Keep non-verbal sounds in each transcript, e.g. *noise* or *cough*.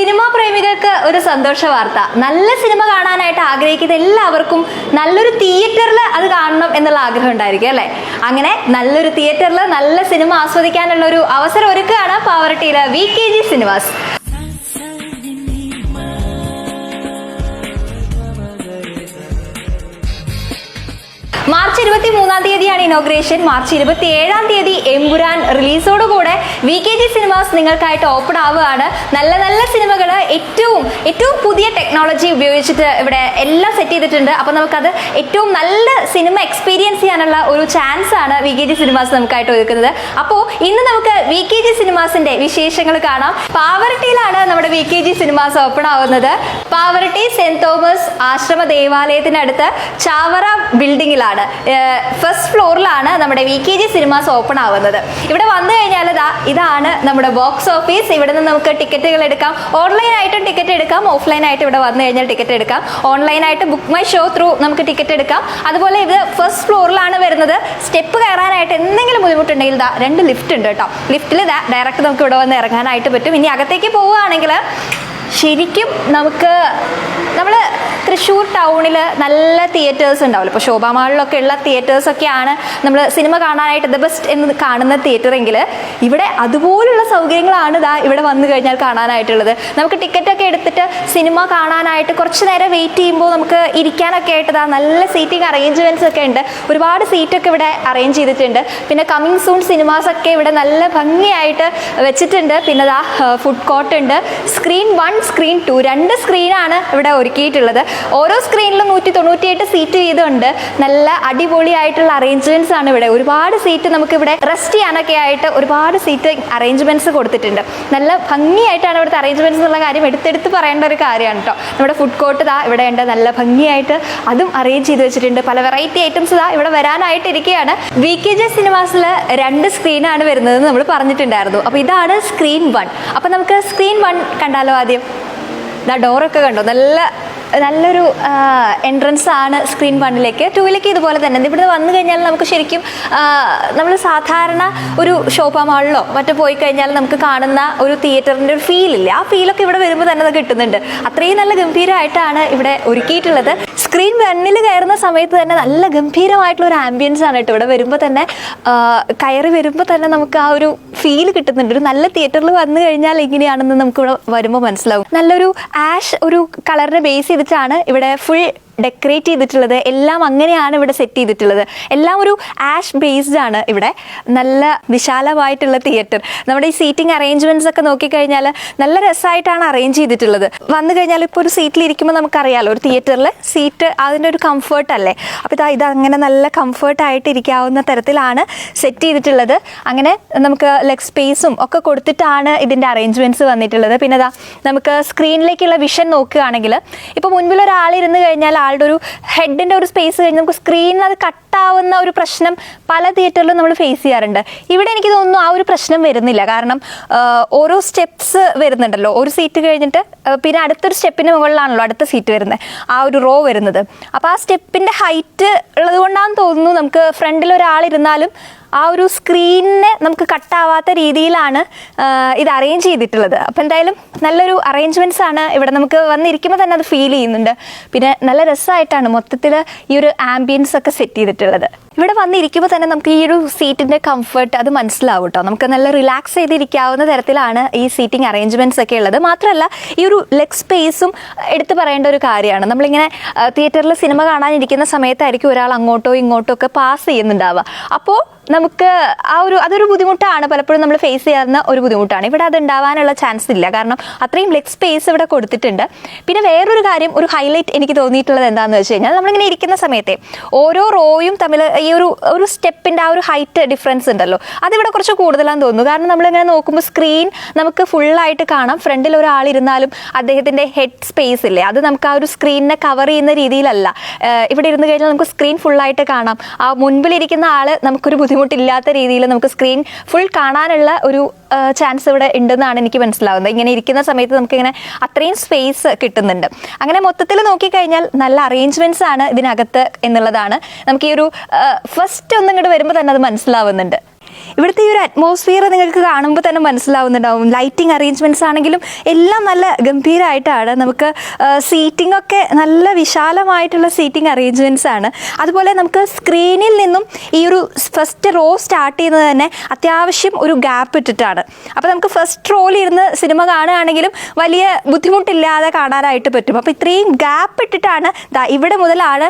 Cinema പ്രേമികൾക്ക് ഒരു സന്തോഷ വാർത്ത. നല്ല സിനിമ കാണാനായിട്ട് ആഗ്രഹിക്കുന്ന എല്ലാവർക്കും നല്ലൊരു തിയേറ്ററിൽ അത് കാണണം എന്നുള്ള ആഗ്രഹം ഉണ്ടായിരിക്കും അല്ലേ? അങ്ങനെ നല്ലൊരു തിയേറ്ററിൽ നല്ല സിനിമ ആസ്വദിക്കാനുള്ള ഒരു അവസരം ഒരുക്കുകയാണ് പാവറട്ടിയിലെ V K G cinemas March ഇരുപത്തി മൂന്നാം തീയതിയാണ് ഇനോഗ്രേഷൻ മാർച്ച് ഇരുപത്തി ഏഴാം തീയതി എമ്പുരാൻ റിലീസോടുകൂടെ വി കെ ജി സിനിമാസ് നിങ്ങൾക്കായിട്ട് ഓപ്പൺ ആവുകയാണ്. നല്ല നല്ല സിനിമകൾ ഏറ്റവും ഏറ്റവും പുതിയ ടെക്നോളജി ഉപയോഗിച്ചിട്ട് ഇവിടെ എല്ലാം സെറ്റ് ചെയ്തിട്ടുണ്ട്. അപ്പോൾ നമുക്കത് ഏറ്റവും നല്ല സിനിമ എക്സ്പീരിയൻസ് ചെയ്യാനുള്ള ഒരു ചാൻസ് ആണ് വി കെ ജി സിനിമാസ് നമുക്കായിട്ട് ഒരുക്കുന്നത്. അപ്പോൾ ഇന്ന് നമുക്ക് വി കെ ജി സിനിമാസിന്റെ വിശേഷങ്ങൾ കാണാം. പാവറട്ടിയിലാണ് നമ്മുടെ V K G cinemas open ആവുന്നത്. പാവറട്ടി സെന്റ് തോമസ് ആശ്രമ ദേവാലയത്തിനടുത്ത് ചാവറ ബിൽഡിങ്ങിലാണ് ഫസ്റ്റ് ഫ്ലോറിലാണ് നമ്മുടെ V K G cinemas open ആവുന്നത്. ഇവിടെ വന്നു കഴിഞ്ഞാൽ ഇതാ ഇതാണ് നമ്മുടെ ബോക്സ് ഓഫീസ് ഇവിടെ നിന്ന് നമുക്ക് ടിക്കറ്റുകൾ എടുക്കാം. ഓൺലൈൻ ആയിട്ടും ടിക്കറ്റ് എടുക്കാം. ഓഫ്ലൈൻ ആയിട്ട് ഇവിടെ വന്നു കഴിഞ്ഞാൽ ടിക്കറ്റ് എടുക്കാം. ഓൺലൈൻ ആയിട്ട് ബുക്ക് മൈ ഷോ ത്രൂ നമുക്ക് ടിക്കറ്റ് എടുക്കാം. അതുപോലെ ഇത് ഫസ്റ്റ് ഫ്ലോറിലാണ് വരുന്നത്. സ്റ്റെപ്പ് കയറാനായിട്ട് എന്തെങ്കിലും ബുദ്ധിമുട്ടുണ്ടെങ്കിൽ ഇതാ രണ്ട് ലിഫ്റ്റ് ഉണ്ട് കേട്ടോ. ലിഫ്റ്റിൽ ഡയറക്റ്റ് നമുക്ക് ഇവിടെ വന്ന് ഇറങ്ങാനായിട്ട് പറ്റും. ഇനി അകത്തേക്ക് പോവുകയാണെങ്കിൽ ശരിക്കും നമുക്ക് നമ്മൾ തൃശ്ശൂർ ടൗണിൽ നല്ല തിയേറ്റേഴ്സ് ഉണ്ടാവില്ല? ഇപ്പോൾ ശോഭാ മാളിലൊക്കെ ഉള്ള തിയേറ്റേഴ്സൊക്കെയാണ് നമ്മൾ സിനിമ കാണാനായിട്ട് ദ ബെസ്റ്റ് എന്ന് കാണുന്ന തിയേറ്റർ എങ്കിൽ ഇവിടെ അതുപോലുള്ള സൗകര്യങ്ങളാണ് ഇതാ ഇവിടെ വന്നു കഴിഞ്ഞാൽ കാണാനായിട്ടുള്ളത്. നമുക്ക് ടിക്കറ്റൊക്കെ എടുത്തിട്ട് സിനിമ കാണാനായിട്ട് കുറച്ച് നേരം വെയിറ്റ് ചെയ്യുമ്പോൾ നമുക്ക് ഇരിക്കാനൊക്കെ ആയിട്ട് ഇതാ നല്ല സീറ്റിംഗ് അറേഞ്ച്മെന്റ്സ് ഒക്കെ ഉണ്ട്. ഒരുപാട് സീറ്റൊക്കെ ഇവിടെ അറേഞ്ച് ചെയ്തിട്ടുണ്ട്. പിന്നെ കമ്മിങ് സൂൺ സിനിമാസൊക്കെ ഇവിടെ നല്ല ഭംഗിയായിട്ട് വെച്ചിട്ടുണ്ട്. പിന്നെ ഇതാ ഫുഡ് കോർട്ട് ഉണ്ട്. സ്ക്രീൻ വൺ സ്ക്രീൻ ടു രണ്ട് സ്ക്രീനാണ് ഇവിടെ ഒരുക്കിയിട്ടുള്ളത്. ഓരോ സ്ക്രീനിലും നൂറ്റി തൊണ്ണൂറ്റിയെട്ട് സീറ്റ് വീതമുണ്ട് നല്ല അടിപൊളിയായിട്ടുള്ള അറേഞ്ച്മെന്റ്സ് ആണ് ഇവിടെ. ഒരുപാട് സീറ്റ് നമുക്ക് ഇവിടെ റെസ്റ്റ് ചെയ്യാനൊക്കെ ആയിട്ട് ഒരുപാട് സീറ്റ് അറേഞ്ച്മെന്റ്സ് കൊടുത്തിട്ടുണ്ട്. നല്ല ഭംഗിയായിട്ടാണ് ഇവിടുത്തെ അറേഞ്ച്മെന്റ്സ് എന്നുള്ള കാര്യം എടുത്തെടുത്ത് പറയേണ്ട ഒരു കാര്യമാണ് കേട്ടോ നമ്മുടെ ഫുഡ് കോർട്ട് ഇതാ ഇവിടെ ഉണ്ട്. നല്ല ഭംഗിയായിട്ട് അതും അറേഞ്ച് ചെയ്ത് വെച്ചിട്ടുണ്ട്. പല വെറൈറ്റി ഐറ്റംസ് ഇതാ ഇവിടെ വരാനായിട്ട് ഇരിക്കുകയാണ്. വി കെ ജെ സിനിമാസിൽ രണ്ട് സ്ക്രീനാണ് വരുന്നത് നമ്മൾ പറഞ്ഞിട്ടുണ്ടായിരുന്നു. അപ്പോൾ ഇതാണ് സ്ക്രീൻ വൺ അപ്പോൾ നമുക്ക് സ്ക്രീൻ വൺ കണ്ടാലോ ആദ്യം? ഇതാ ഡോറൊക്കെ കണ്ടോ? നല്ല നല്ലൊരു എൻട്രൻസ് ആണ് സ്ക്രീൻ വണ്ണിലേക്ക് ടൂവിലേക്ക് ഇതുപോലെ തന്നെ. ഇവിടെ വന്നു കഴിഞ്ഞാൽ നമുക്ക് ശരിക്കും നമ്മൾ സാധാരണ ഒരു ഷോപ്പാ മാളിലോ മറ്റോ പോയി കഴിഞ്ഞാൽ നമുക്ക് കാണുന്ന ഒരു തിയേറ്ററിന്റെ ഒരു ഫീൽ ഇല്ല. ആ ഫീലൊക്കെ ഇവിടെ വരുമ്പോൾ തന്നെ അത് കിട്ടുന്നുണ്ട്. അത്രയും നല്ല ഗംഭീരമായിട്ടാണ് ഇവിടെ ഒരുക്കിയിട്ടുള്ളത്. സ്ക്രീൻ വണ്ണിൽ കയറുന്ന സമയത്ത് തന്നെ നല്ല ഗംഭീരമായിട്ടുള്ള ഒരു ആംബിയൻസ് ആണ് കേട്ടോ ഇവിടെ വരുമ്പോൾ തന്നെ. കയറി വരുമ്പോൾ തന്നെ നമുക്ക് ആ ഒരു ഫീൽ കിട്ടുന്നുണ്ട്. ഒരു നല്ല തിയേറ്ററിൽ വന്നു കഴിഞ്ഞാൽ എങ്ങനെയാണെന്ന് നമുക്ക് ഇവിടെ വരുമ്പോൾ മനസ്സിലാവും. നല്ലൊരു ആഷ് ഒരു കളറിനെ ബേസ് ചെയ്തിട്ടാണ് ഇവിടെ ഫുൾ ഡെക്കറേറ്റ് ചെയ്തിട്ടുള്ളത്. എല്ലാം അങ്ങനെയാണ് ഇവിടെ സെറ്റ് ചെയ്തിട്ടുള്ളത്. എല്ലാം ഒരു ആഷ് ബേസ്ഡ് ആണ് ഇവിടെ. നല്ല വിശാലമായിട്ടുള്ള തിയേറ്റർ നമ്മുടെ ഈ സീറ്റിംഗ് അറേഞ്ച്മെന്റ്സ് ഒക്കെ നോക്കിക്കഴിഞ്ഞാൽ നല്ല രസമായിട്ടാണ് അറേഞ്ച് ചെയ്തിട്ടുള്ളത്. വന്നു കഴിഞ്ഞാൽ ഇപ്പോൾ ഒരു സീറ്റിൽ ഇരിക്കുമ്പോൾ നമുക്കറിയാലോ ഒരു തിയേറ്ററിൽ സീറ്റ് അതിന്റെ ഒരു കംഫർട്ട് അല്ലേ? അപ്പോൾ ഇതാ അങ്ങനെ നല്ല കംഫർട്ടായിട്ട് ഇരിക്കാവുന്ന തരത്തിലാണ് സെറ്റ് ചെയ്തിട്ടുള്ളത്. അങ്ങനെ നമുക്ക് ലെഗ് സ്പേസും ഒക്കെ കൊടുത്തിട്ടാണ് ഇതിന്റെ അറേഞ്ച്മെന്റ്സ് വന്നിട്ടുള്ളത്. പിന്നെ ഇതാ നമുക്ക് സ്ക്രീനിലേക്കുള്ള വിഷൻ നോക്കുകയാണെങ്കിൽ ഇപ്പോൾ മുൻപിൽ ഒരാൾ ഇരുന്ന് കഴിഞ്ഞാൽ ആളുടെ ഒരു ഹെഡിന്റെ ഒരു സ്പേസ് കഴിഞ്ഞ് നമുക്ക് സ്ക്രീനിൽ അത് കട്ടാവുന്ന ഒരു പ്രശ്നം പല തിയേറ്ററിലും നമ്മൾ ഫേസ് ചെയ്യാറുണ്ട്. ഇവിടെ എനിക്ക് തോന്നുന്നു ആ ഒരു പ്രശ്നം വരുന്നില്ല. കാരണം ഓരോ സ്റ്റെപ്സ് വരുന്നുണ്ടല്ലോ. ഒരു സീറ്റ് കഴിഞ്ഞിട്ട് പിന്നെ അടുത്തൊരു സ്റ്റെപ്പിന് മുകളിലാണല്ലോ അടുത്ത സീറ്റ് വരുന്നത് ആ ഒരു റോ വരുന്നത്. അപ്പോൾ ആ സ്റ്റെപ്പിന്റെ ഹൈറ്റ് ഉള്ളത് കൊണ്ടാണെന്ന് തോന്നുന്നു നമുക്ക് ഫ്രണ്ടിൽ ഒരാളിരുന്നാലും ആ ഒരു സ്ക്രീനിനെ നമുക്ക് കട്ടാവാത്ത രീതിയിലാണ് ഇത് അറേഞ്ച് ചെയ്തിട്ടുള്ളത്. അപ്പോൾ എന്തായാലും നല്ലൊരു അറേഞ്ച്മെന്റ്സ് ആണ് ഇവിടെ നമുക്ക് വന്നിരിക്കുമ്പോൾ തന്നെ അത് ഫീൽ ചെയ്യുന്നുണ്ട്. പിന്നെ നല്ല രസമായിട്ടാണ് മൊത്തത്തിൽ ഈ ഒരു ആംബിയൻസ് ഒക്കെ സെറ്റ് ചെയ്തിട്ടുള്ളത്. ഇവിടെ വന്നിരിക്കുമ്പോൾ തന്നെ നമുക്ക് ഈ ഒരു സീറ്റിന്റെ കംഫർട്ട് അത് മനസ്സിലാവും കേട്ടോ നമുക്ക് നല്ല റിലാക്സ് ചെയ്തിരിക്കാവുന്ന തരത്തിലാണ് ഈ സീറ്റിംഗ് അറേഞ്ച്മെന്റ്സ് ഒക്കെ ഉള്ളത്. മാത്രമല്ല ഈ ഒരു ലെഗ് സ്പേസും എടുത്തു പറയേണ്ട ഒരു കാര്യമാണ്. നമ്മളിങ്ങനെ തിയേറ്ററിൽ സിനിമ കാണാനിരിക്കുന്ന സമയത്തായിരിക്കും ഒരാൾ അങ്ങോട്ടോ ഇങ്ങോട്ടോ ഒക്കെ പാസ് ചെയ്യുന്നുണ്ടാവുക. അപ്പോൾ നമുക്ക് ആ ഒരു അതൊരു ബുദ്ധിമുട്ടാണ്. പലപ്പോഴും നമ്മൾ ഫേസ് ചെയ്യാവുന്ന ഒരു ബുദ്ധിമുട്ടാണ്. ഇവിടെ അത് ഉണ്ടാവാനുള്ള ചാൻസ് ഇല്ല. കാരണം അത്രയും ലെഗ് സ്പേസ് ഇവിടെ കൊടുത്തിട്ടുണ്ട്. പിന്നെ വേറൊരു കാര്യം ഒരു ഹൈലൈറ്റ് എനിക്ക് തോന്നിയിട്ടുള്ളത് എന്താണെന്ന് വെച്ച് കഴിഞ്ഞാൽ നമ്മളിങ്ങനെ ഇരിക്കുന്ന സമയത്തെ ഓരോ റോയും തമ്മിൽ ഈ ഒരു ഒരു സ്റ്റെപ്പിന്റെ ആ ഒരു ഹൈറ്റ് ഡിഫറൻസ് ഉണ്ടല്ലോ. അതിവിടെ കുറച്ച് കൂടുതലാണെന്ന് തോന്നുന്നു. കാരണം നമ്മളിങ്ങനെ നോക്കുമ്പോൾ സ്ക്രീൻ നമുക്ക് ഫുള്ളായിട്ട് കാണാം. ഫ്രണ്ടിൽ ഒരാൾ ഇരുന്നാലും അദ്ദേഹത്തിന്റെ ഹെഡ് സ്പേസ് ഇല്ലേ? അത് നമുക്ക് ആ ഒരു സ്ക്രീനിനെ കവർ ചെയ്യുന്ന രീതിയിലല്ല. ഇവിടെ ഇരുന്ന് കഴിഞ്ഞാൽ നമുക്ക് സ്ക്രീൻ ഫുള്ളായിട്ട് കാണാം. ആ മുൻപിലിരിക്കുന്ന ആൾ നമുക്കൊരു ബുദ്ധിമുട്ടില്ലാത്ത രീതിയിൽ നമുക്ക് സ്ക്രീൻ ഫുൾ കാണാനുള്ള ഒരു ചാൻസ് ഇവിടെ ഉണ്ടെന്നാണ് എനിക്ക് മനസ്സിലാവുന്നത്. ഇങ്ങനെ ഇരിക്കുന്ന സമയത്ത് നമുക്കിങ്ങനെ അത്രയും സ്പേസ് കിട്ടുന്നുണ്ട്. അങ്ങനെ മൊത്തത്തിൽ നോക്കിക്കഴിഞ്ഞാൽ നല്ല അറേഞ്ച്മെന്റ്സ് ആണ് ഇതിനകത്ത് എന്നുള്ളതാണ്. നമുക്ക് ഈ ഒരു ഫസ്റ്റ് ഒന്നും ഇങ്ങോട്ട് വരുമ്പോൾ തന്നെ അത് മനസ്സിലാവുന്നുണ്ട്. ഇവിടുത്തെ ഈ ഒരു അറ്റ്മോസ്ഫിയർ നിങ്ങൾക്ക് കാണുമ്പോൾ തന്നെ മനസ്സിലാവുന്നുണ്ടാവും. ലൈറ്റിംഗ് അറേഞ്ച്മെന്റ്സ് ആണെങ്കിലും എല്ലാം നല്ല ഗംഭീരമായിട്ടാണ് നമുക്ക് സീറ്റിംഗ് ഒക്കെ നല്ല വിശാലമായിട്ടുള്ള സീറ്റിംഗ് അറേഞ്ച്മെന്റ്സ് ആണ്. അതുപോലെ നമുക്ക് സ്ക്രീനിൽ നിന്നും ഈ ഒരു ഫസ്റ്റ് റോ സ്റ്റാർട്ട് ചെയ്യുന്നത് തന്നെ അത്യാവശ്യം ഒരു ഗ്യാപ്പ് ഇട്ടിട്ടാണ്. അപ്പോൾ നമുക്ക് ഫസ്റ്റ് റോയിൽ ഇരുന്ന് സിനിമ കാണുകയാണെങ്കിലും വലിയ ബുദ്ധിമുട്ടില്ലാതെ കാണാനായിട്ട് പറ്റും. അപ്പോൾ ഇത്രയും ഗ്യാപ്പ് ഇട്ടിട്ടാണ് ഇവിടെ മുതലാണ്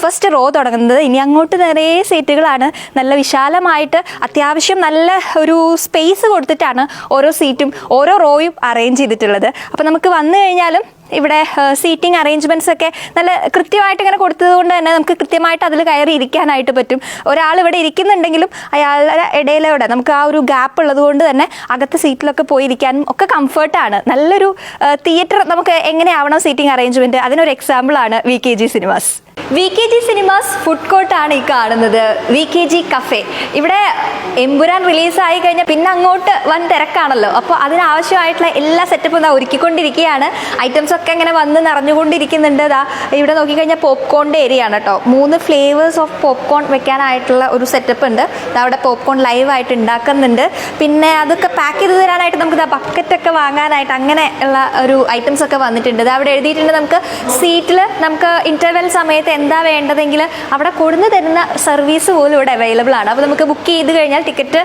ഫസ്റ്റ് റോ തുടങ്ങുന്നത്. ഇനി അങ്ങോട്ട് നിറയെ സീറ്റുകളാണ് നല്ല വിശാലമായിട്ട് അത്യാവശ്യം നല്ല ഒരു സ്പേസ് കൊടുത്തിട്ടാണ് ഓരോ സീറ്റും ഓരോ റോയും അറേഞ്ച് ചെയ്തിട്ടുള്ളത്. അപ്പോൾ നമുക്ക് വന്നു കഴിഞ്ഞാലും ഇവിടെ സീറ്റിംഗ് അറേഞ്ച്മെന്റ്സ് ഒക്കെ നല്ല കൃത്യമായിട്ട് ഇങ്ങനെ കൊടുത്തതുകൊണ്ട് തന്നെ നമുക്ക് കൃത്യമായിട്ട് അതിൽ കയറി ഇരിക്കാനായിട്ട് പറ്റും. ഒരാൾ ഇവിടെ ഇരിക്കുന്നുണ്ടെങ്കിലും അയാളുടെ ഇടയിലൂടെ നമുക്ക് ആ ഒരു ഗ്യാപ്പ് ഉള്ളത് കൊണ്ട് തന്നെ അകത്ത് സീറ്റിലൊക്കെ പോയി ഇരിക്കാനും ഒക്കെ കംഫർട്ടാണ് നല്ലൊരു തിയേറ്റർ നമുക്ക് എങ്ങനെയാവണം സീറ്റിംഗ് അറേഞ്ച്മെന്റ് അതിനൊരു എക്സാമ്പിളാണ് V K G cinemas. V K G cinemas food കോർട്ടാണ് ഈ കാണുന്നത്. വി കെ ജി കഫേ ഇവിടെ എമ്പുരാൻ റിലീസായി കഴിഞ്ഞാൽ പിന്നെ അങ്ങോട്ട് വൻ തിരക്കാണല്ലോ. അപ്പോൾ അതിനാവശ്യമായിട്ടുള്ള എല്ലാ സെറ്റപ്പും ഇതാ ഒരുക്കിക്കൊണ്ടിരിക്കുകയാണ്. ഐറ്റംസ് ഒക്കെ ഇങ്ങനെ വന്ന് നിറഞ്ഞുകൊണ്ടിരിക്കുന്നുണ്ട്. ഇതാ ഇവിടെ നോക്കിക്കഴിഞ്ഞാൽ പോപ്കോണിന്റെ ഏരിയ ആണ് കേട്ടോ. മൂന്ന് ഫ്ലേവേഴ്സ് ഓഫ് പോപ്കോൺ വെക്കാനായിട്ടുള്ള ഒരു സെറ്റപ്പ് ഉണ്ട്. അവിടെ പോപ്കോൺ ലൈവായിട്ട് ഉണ്ടാക്കുന്നുണ്ട്. പിന്നെ അതൊക്കെ പാക്ക് ചെയ്ത് തരാനായിട്ട് നമുക്ക് ഇതാ ബക്കറ്റൊക്കെ വാങ്ങാനായിട്ട് അങ്ങനെ ഉള്ള ഒരു ഐറ്റംസ് ഒക്കെ വന്നിട്ടുണ്ട്. അവിടെ എഴുതിയിട്ടുണ്ട് നമുക്ക് സീറ്റിൽ നമുക്ക് ഇന്റർവെൽ സമയത്ത് എന്താ വേണ്ടതെങ്കിൽ അവിടെ കൊടുന്ന് തരുന്ന സർവീസ് പോലും ഇവിടെ അവൈലബിൾ ആണ്. അപ്പോൾ നമുക്ക് ബുക്ക് ചെയ്ത് കഴിഞ്ഞാൽ ടിക്കറ്റ്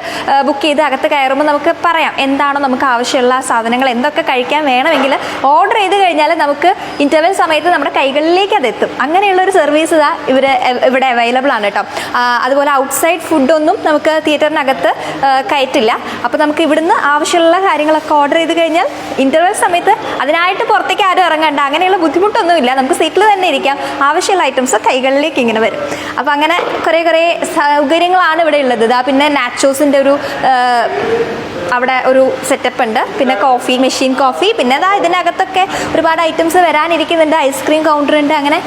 ബുക്ക് ചെയ്ത് അകത്ത് കയറുമ്പോൾ നമുക്ക് പറയാം എന്താണോ നമുക്ക് ആവശ്യമുള്ള സാധനങ്ങൾ എന്തൊക്കെ കഴിക്കാൻ വേണമെങ്കിൽ ഓർഡർ ചെയ്ത് കഴിഞ്ഞാൽ നമുക്ക് ഇന്റർവൽ സമയത്ത് നമ്മുടെ കൈകളിലേക്ക് അത് എത്തും. അങ്ങനെയുള്ള ഒരു സർവീസ് ഇതാ ഇവർ ഇവിടെ അവൈലബിൾ ആണ് കേട്ടോ. അതുപോലെ അതുപോലെ ഔട്ട്സൈഡ് ഫുഡൊന്നും നമുക്ക് തിയേറ്ററിനകത്ത് കയറ്റില്ല. അപ്പോൾ നമുക്ക് ഇവിടുന്ന് ആവശ്യമുള്ള കാര്യങ്ങളൊക്കെ ഓർഡർ ചെയ്ത് കഴിഞ്ഞാൽ ഇന്റർവൽ സമയത്ത് അതിനായിട്ട് പുറത്തേക്ക് ആരും ഇറങ്ങണ്ട. അങ്ങനെയുള്ള ബുദ്ധിമുട്ടൊന്നുമില്ല. നമുക്ക് സീറ്റിൽ തന്നെ ഇരിക്കാം. ആവശ്യമുള്ള ഐറ്റംസ് കൈകളിലേക്ക് ഇങ്ങനെ വരും. അപ്പോൾ അങ്ങനെ കുറേ കുറേ സൗകര്യങ്ങളാണ് ഇവിടെ ഉള്ളത്. ഇതാ പിന്നെ നാച്ചോസിന്റെ ഒരു അവിടെ ഒരു സെറ്റപ്പ് ഉണ്ട്. പിന്നെ കോഫി മെഷീൻ കോഫി പിന്നെ അതാ ഇതിനകത്തൊക്കെ ഒരുപാട് ഐറ്റംസ് വരാനിരിക്കുന്നുണ്ട്. ഐസ്ക്രീം കൗണ്ടർ ഉണ്ട്. അങ്ങനെ